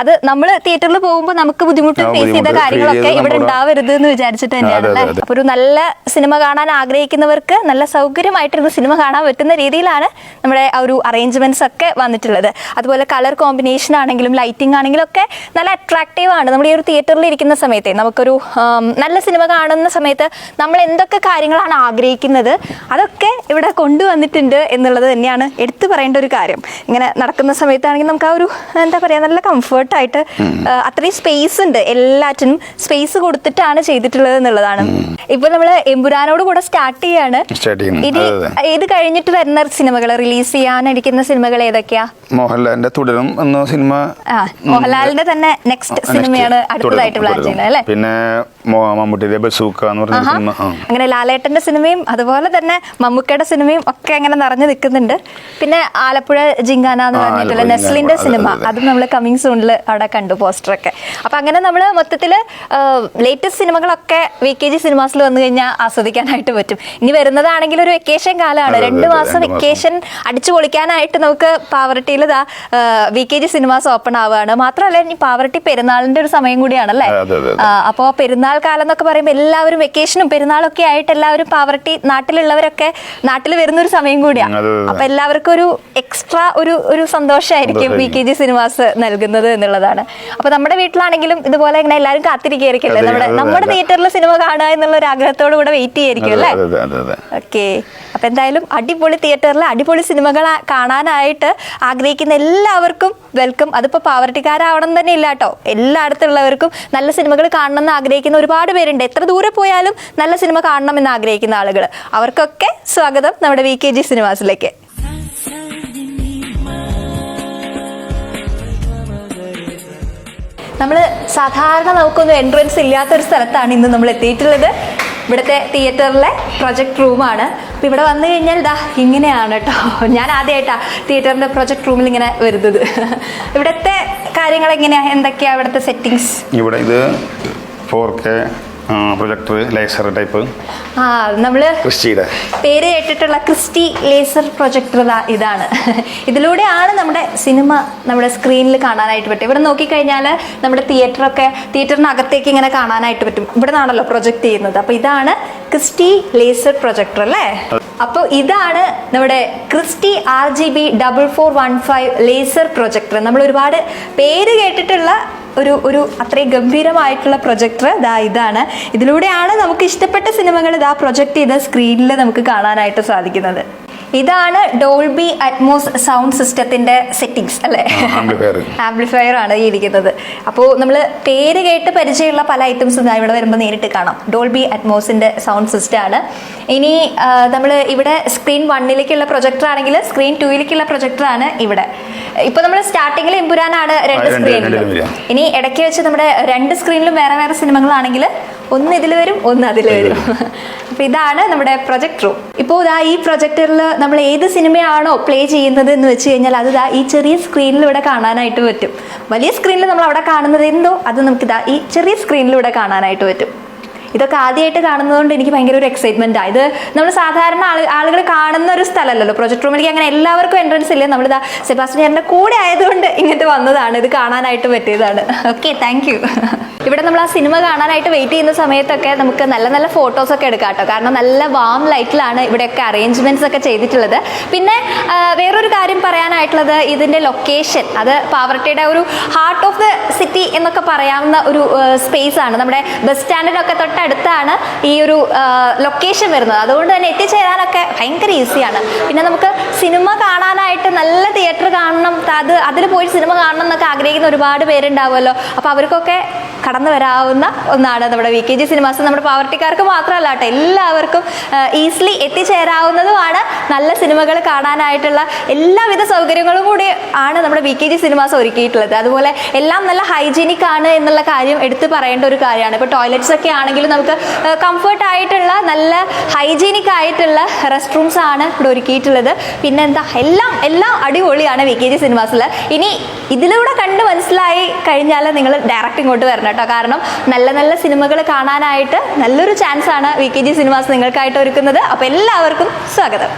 അത് നമ്മൾ തിയേറ്ററിൽ പോകുമ്പോൾ നമുക്ക് ബുദ്ധിമുട്ട് ഫേസ് ചെയ്ത കാര്യങ്ങളൊക്കെ ഇവിടെ ഉണ്ടാവരുത് എന്ന് വിചാരിച്ചിട്ട് തന്നെയാണ് അതെ, അല്ലേ? അതെ, അതെ. അപ്പൊ ഒരു നല്ല സിനിമ കാണാൻ ആഗ്രഹിക്കുന്നവർക്ക് നല്ല സൗകര്യമായിട്ടിരുന്ന് സിനിമ കാണാൻ പറ്റുന്ന രീതിയിലാണ് നമ്മുടെ ആ ഒരു അറേഞ്ച്മെന്റ്സ് ഒക്കെ വന്നിട്ടുള്ളത്. അതുപോലെ കളർ കോമ്പിനേഷൻ ആണെങ്കിലും ലൈറ്റിംഗ് ആണെങ്കിലും ഒക്കെ നല്ല അട്രാക്റ്റീവ് ആണ്. നമ്മൾ ഈ ഒരു തിയേറ്ററിൽ ഇരിക്കുന്ന സമയത്തെ നമുക്കൊരു നല്ല സിനിമ കാണുന്ന സമയത്ത് നമ്മൾ എന്തൊക്കെ കാര്യങ്ങളാണ് ആഗ്രഹിക്കുന്നത് അതൊക്കെ ഇവിടെ കൊണ്ടുവന്നിട്ടുണ്ട് എന്നുള്ളത് തന്നെയാണ് എടുത്തു പറയേണ്ട ഒരു കാര്യം. ഇങ്ങനെ നടക്കുന്ന സമയത്താണെങ്കിൽ നമുക്ക് ആ ഒരു എന്താ പറയുക നല്ല കംഫർട്ടായിട്ട് അത്രയും സ്പേസ് ഉണ്ട്. എല്ലാറ്റിനും സ്പേസ് കൊടുത്തിട്ടാണ് ചെയ്തിട്ടുള്ളത് എന്നുള്ളതാണ്. ഇപ്പൊ നമ്മൾ എമ്പുരാനോട് കൂടെ സ്റ്റാർട്ട് ചെയ്യാണ്. ഇനി ഇത് കഴിഞ്ഞിട്ട് വരുന്ന സിനിമകൾ? റിലീസ് ചെയ്യാനിരിക്കുന്ന സിനിമകൾ ഏതൊക്കെയാ? മോഹൻലാലിന്റെ തുടരും എന്ന സിനിമ. മോഹൻലാലിന്റെ തന്നെ നെക്സ്റ്റ് സിനിമയാണ് അടുത്തതായിട്ട് പ്ലാൻ ചെയ്യുന്നത് അല്ലേ? പിന്നെ മോ- മമ്മൂട്ടിയുടെ ബസൂക്ക എന്ന് പറഞ്ഞ സിനിമ അങ്ങനെ ലാലേട്ടന്റെ സിനിമയും അതുപോലെ തന്നെ മമ്മൂക്കയുടെ സിനിമയും ഒക്കെ അങ്ങനെ നിറഞ്ഞു നിൽക്കുന്നുണ്ട്. പിന്നെ ആലപ്പുഴ ജിങ്കാന എന്ന് പറഞ്ഞിട്ടുള്ള നെസ്ലിന്റെ സിനിമ. അതെ, നമ്മൾ കമ്മിങ് സൂണിൽ അവിടെ കണ്ടു പോസ്റ്ററൊക്കെ അപ്പൊ അങ്ങനെ നമ്മൾ മൊത്തത്തിൽ ലേറ്റസ്റ്റ് സിനിമകളൊക്കെ വി കെ ജി സിനിമാസിൽ വന്നു കഴിഞ്ഞാൽ ആസ്വദിക്കാനായിട്ട് പറ്റും. ഇനി വരുന്നതാണെങ്കിൽ ഒരു വെക്കേഷൻ കാലമാണ് രണ്ട് മാസം വെക്കേഷൻ അടിച്ചു പൊളിക്കാനായിട്ട് നമുക്ക് പാവറട്ടിയിൽ ഇതാ V K G cinemas open ആവുകയാണ് മാത്രമല്ല ഇനി പാവറട്ടി പെരുന്നാളിന്റെ ഒരു സമയം കൂടിയാണല്ലേ? അപ്പോൾ പെരുന്നാൾ കാലം എന്നൊക്കെ പറയുമ്പോൾ എല്ലാവരും വെക്കേഷനും പെരുന്നാളൊക്കെ ആയിട്ട് എല്ലാവരും പാവർട്ടി നാട്ടിലുള്ളവരൊക്കെ നാട്ടിൽ വരുന്ന ഒരു സമയം കൂടിയാണ്. അപ്പൊ എല്ലാവർക്കും ഒരു എക്സ്ട്രാ ഒരു ഒരു സന്തോഷമായിരിക്കും വി കെ ജി സിനിമാസ് നൽകുന്നത് എന്നുള്ളതാണ്. അപ്പൊ നമ്മുടെ വീട്ടിലാണെങ്കിലും ഇതുപോലെ ഇങ്ങനെ എല്ലാവരും കാത്തിരിക്കുകയായിരിക്കും നമ്മുടെ നമ്മുടെ. തിയേറ്ററിൽ സിനിമ കാണുക എന്നുള്ള ഒരു ആഗ്രഹത്തോടു കൂടെ വെയിറ്റ് ചെയ്യായിരിക്കും അല്ലേ? ഓക്കെ. അപ്പൊ എന്തായാലും അടിപൊളി തിയേറ്ററിൽ അടിപൊളി സിനിമകൾ കാണാനായിട്ട് ആഗ്രഹിക്കുന്ന എല്ലാവർക്കും വെൽക്കം അതിപ്പോ പാവർട്ടിക്കാരാവണം തന്നെ ഇല്ല കേട്ടോ എല്ലായിടത്തുള്ളവർക്കും നല്ല സിനിമകൾ കാണണം എന്ന് ആഗ്രഹിക്കുന്ന ഒരുപാട് പേരുണ്ട്. എത്ര ദൂരെ പോയാലും നല്ല സിനിമ കാണണം എന്ന് ആഗ്രഹിക്കുന്ന ആളുകൾ അവർക്കൊക്കെ സ്വാഗതം നമ്മുടെ വി കെ ജി സിനിമാസിലേക്ക്. നമ്മൾ സാധാരണ നമുക്കൊന്നും എൻട്രൻസ് ഇല്ലാത്തൊരു സ്ഥലത്താണ് ഇന്ന് നമ്മൾ എത്തിയിട്ടുള്ളത്. ഇവിടുത്തെ തിയേറ്ററിലെ പ്രൊജക്ട് റൂമാണ് അപ്പം ഇവിടെ വന്നു കഴിഞ്ഞാൽ ഇതാ ഇങ്ങനെയാണ് കേട്ടോ ഞാൻ ആദ്യമായിട്ടാണ് തിയേറ്ററിന്റെ പ്രൊജക്ട് റൂമിൽ ഇങ്ങനെ വരുന്നത്. ഇവിടുത്തെ കാര്യങ്ങൾ എങ്ങനെയാണ് എന്തൊക്കെയാണ് ഇവിടുത്തെ സെറ്റിങ്സ് ഇവിടെ ഇത് four K projector laser type. ആ നമ്മൾ ക്രിസ്റ്റിയുടെ പേര് കേട്ടിട്ടുള്ള ക്രിസ്റ്റി ലേസർ പ്രൊജക്ടർ ഇതാണ്. ഇതിലൂടെയാണ് നമ്മുടെ സിനിമ നമ്മുടെ സ്ക്രീനിൽ കാണാനായിട്ട് പറ്റും ഇവിടെ നോക്കിക്കഴിഞ്ഞാൽ നമ്മുടെ തിയേറ്ററൊക്കെ തിയേറ്ററിനകത്തേക്ക് ഇങ്ങനെ കാണാനായിട്ട് പറ്റും. ഇവിടെ നിന്നാണല്ലോ പ്രൊജക്ട് ചെയ്യുന്നത്. അപ്പോൾ ഇതാണ് ക്രിസ്റ്റി ലേസർ പ്രൊജക്ടർ അല്ലേ? അപ്പോൾ ഇതാണ് നമ്മുടെ Christie R G B double four one five laser projector. നമ്മൾ ഒരുപാട് പേര് കേട്ടിട്ടുള്ള ഒരു ഒരു അത്രയും ഗംഭീരമായിട്ടുള്ള പ്രൊജക്ടർ ദാ ഇതാണ്. ഇതിലൂടെയാണ് നമുക്ക് ഇഷ്ടപ്പെട്ട സിനിമകൾ ഇതാ പ്രൊജക്ട് ചെയ്ത സ്ക്രീനിൽ നമുക്ക് കാണാനായിട്ട് സാധിക്കുന്നത്. ഇതാണ് ഡോൾബി അറ്റ്മോസ് സൗണ്ട് സിസ്റ്റത്തിന്റെ സെറ്റിംഗ്സ് അല്ലേ? ആംപ്ലിഫയർ ആണ് ഈ ഇരിക്കുന്നത്. അപ്പോൾ നമ്മൾ പേര് കേട്ട് പരിചയമുള്ള പല ഐറ്റംസ് ഞാൻ ഇവിടെ വരുമ്പോൾ നേരിട്ട് കാണാം. ഡോൾബി അറ്റ്മോസിന്റെ സൗണ്ട് സിസ്റ്റം ആണ്. ഇനി നമ്മൾ ഇവിടെ സ്ക്രീൻ വണ്ണിലേക്കുള്ള പ്രൊജക്ടർ ആണെങ്കിൽ സ്ക്രീൻ ടൂയിലേക്കുള്ള പ്രൊജക്ടർ ആണ് ഇവിടെ. ഇപ്പൊ നമ്മൾ സ്റ്റാർട്ടിങ്ങിൽ എമ്പുരാനാണ് രണ്ട് സ്ക്രീനിലും ഇനി ഇടയ്ക്ക് വെച്ച് നമ്മുടെ രണ്ട് സ്ക്രീനിലും വേറെ വേറെ സിനിമകളാണെങ്കിൽ ഒന്ന് ഇതിൽ വരും ഒന്ന് അതിൽ വരും. *laughs* അപ്പൊ ഇതാണ് നമ്മുടെ പ്രൊജക്ട് റൂം ഇപ്പോൾ ഇതാ ഈ പ്രൊജക്ടറിൽ നമ്മൾ ഏത് സിനിമയാണോ പ്ലേ ചെയ്യുന്നത് എന്ന് വെച്ച് കഴിഞ്ഞാൽ അത് ഇതാ ഈ ചെറിയ സ്ക്രീനിൽ ഇവിടെ കാണാനായിട്ട് പറ്റും. വലിയ സ്ക്രീനിൽ നമ്മൾ അവിടെ കാണുന്നത് എന്തോ അത് നമുക്ക് ഇതാ ഈ ചെറിയ സ്ക്രീനിലൂടെ കാണാനായിട്ട് പറ്റും. ഇതൊക്കെ ആദ്യമായിട്ട് കാണുന്നതുകൊണ്ട് എനിക്ക് ഭയങ്കര ഒരു എക്സൈറ്റ്മെന്റ് ആണ് ഇത് നമ്മൾ സാധാരണ ആൾ ആളുകൾ കാണുന്ന ഒരു സ്ഥലമല്ലല്ലോ. പ്രൊജക്ട് റൂമിലേക്ക് അങ്ങനെ എല്ലാവർക്കും എൻട്രൻസ് ഇല്ല. ഇതാ സെബാസ്റ്റിയാറിന്റെ കൂടെ ആയതുകൊണ്ട് ഇങ്ങോട്ട് വന്നതാണ്. ഇത് കാണാനായിട്ട് പറ്റിയതാണ്. ഓക്കെ താങ്ക് യു ഇവിടെ നമ്മൾ ആ സിനിമ കാണാനായിട്ട് വെയിറ്റ് ചെയ്യുന്ന സമയത്തൊക്കെ നമുക്ക് നല്ല നല്ല ഫോട്ടോസ് ഒക്കെ എടുക്കാം കേട്ടോ. കാരണം നല്ല വാം ലൈറ്റിലാണ് ഇവിടെയൊക്കെ അറേഞ്ച്മെന്റ്സ് ഒക്കെ ചെയ്തിട്ടുള്ളത്. പിന്നെ വേറൊരു കാര്യം പറയാനായിട്ടുള്ളത് ഇതിന്റെ ലൊക്കേഷൻ അത് പാവർട്ടിയുടെ ഒരു ഹാർട്ട് ഓഫ് ദ സിറ്റി എന്നൊക്കെ പറയാവുന്ന ഒരു സ്പേസ് ആണ്. നമ്മുടെ ബസ് സ്റ്റാൻഡിനൊക്കെ തൊട്ടടുത്താണ് ഈ ഒരു ലൊക്കേഷൻ വരുന്നത്. അതുകൊണ്ട് തന്നെ എത്തിച്ചേരാനൊക്കെ ഭയങ്കര ഈസിയാണ് പിന്നെ നമുക്ക് സിനിമ കാണാനായിട്ട് നല്ല തിയേറ്റർ കാണണം. അത് അതിൽ പോയി സിനിമ കാണണം എന്നൊക്കെ ആഗ്രഹിക്കുന്ന ഒരുപാട് പേരുണ്ടാവുമല്ലോ. അപ്പോൾ അവർക്കൊക്കെ കടന്നു വരാവുന്ന ഒന്നാണ് നമ്മുടെ വി കെ ജി സിനിമാസ് നമ്മുടെ പാവർട്ടിക്കാർക്ക് മാത്രമല്ല കേട്ടോ എല്ലാവർക്കും ഈസിലി എത്തിച്ചേരാവുന്നതുമാണ്. നല്ല സിനിമകൾ കാണാനായിട്ടുള്ള എല്ലാവിധ സൗകര്യങ്ങളും കൂടി ആണ് നമ്മുടെ വി കെ ജി സിനിമാസ് ഒരുക്കിയിട്ടുള്ളത്. അതുപോലെ എല്ലാം നല്ല ഹൈജീനിക് ആണ് എന്നുള്ള കാര്യം എടുത്തു പറയേണ്ട ഒരു കാര്യമാണ്. ഇപ്പോൾ ടോയ്ലറ്റ്സ് ഒക്കെ ആണെങ്കിലും നമുക്ക് കംഫർട്ട് ആയിട്ടുള്ള നല്ല ഹൈജീനിക് ആയിട്ടുള്ള റെസ്റ്റ് റൂംസ് ആണ് ഇവിടെ ഒരുക്കിയിട്ടുള്ളത്. പിന്നെന്താ എല്ലാം എല്ലാം അടിപൊളിയാണ് വി കെ ജി സിനിമാസിൽ ഇനി ഇതിലൂടെ കണ്ട് മനസ്സിലായി കഴിഞ്ഞാൽ നിങ്ങൾ ഡയറക്റ്റ് ഇങ്ങോട്ട് വരണം കേട്ടോ. കാരണം നല്ല നല്ല സിനിമകൾ കാണാനായിട്ട് നല്ലൊരു ചാൻസ് ആണ് വി കെ ജി സിനിമാസ് നിങ്ങൾക്കായിട്ട് ഒരുക്കുന്നത്. അപ്പോൾ എല്ലാവർക്കും സ്വാഗതം.